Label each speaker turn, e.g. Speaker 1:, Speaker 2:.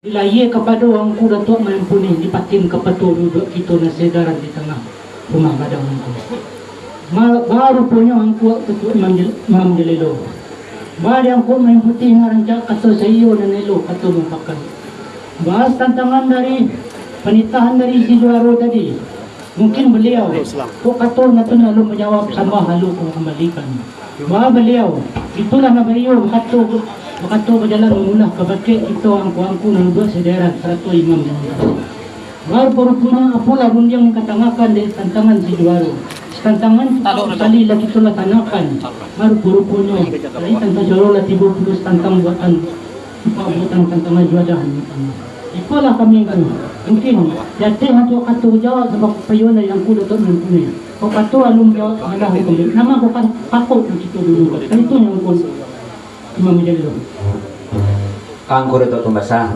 Speaker 1: Dilaya kepada orang ku Datuk Mampuni dipatin kepada duduk kita na sedaran di tengah rumah badang ku. Ma- Baru punya orang ku ketua Imam Jalilo. Baru yang ku main putih ngarancak kata saya dan elo kata mempakan. Bahas tantangan dari penitahan dari si Juaro tadi. Mungkin beliau kok kata na tu lalu menjawab sama halu ko kembalikan. Bahawa beliau itulah na beliau kata Makato berjalan mengulah ke bakit kita angku-angku dan dua sederan satu imam Baru perutuna apalah pun yang katangakan dari tantangan si juara. Tantangan kali lagi itulah tanakan. Baru purupunya. Jadi tantang juara lah tiba pulus tantang buatan. Apa buatan tantangan juara. Itulah kami kan. Mungkin jatuh atau kata jawab sebab payuan yang kuda tu mempunyai. Kau kata alum jawab. Nama kau kan pakut kita dulu. Itu yang pun Imam Jalil.
Speaker 2: Kang ko rito tumasa.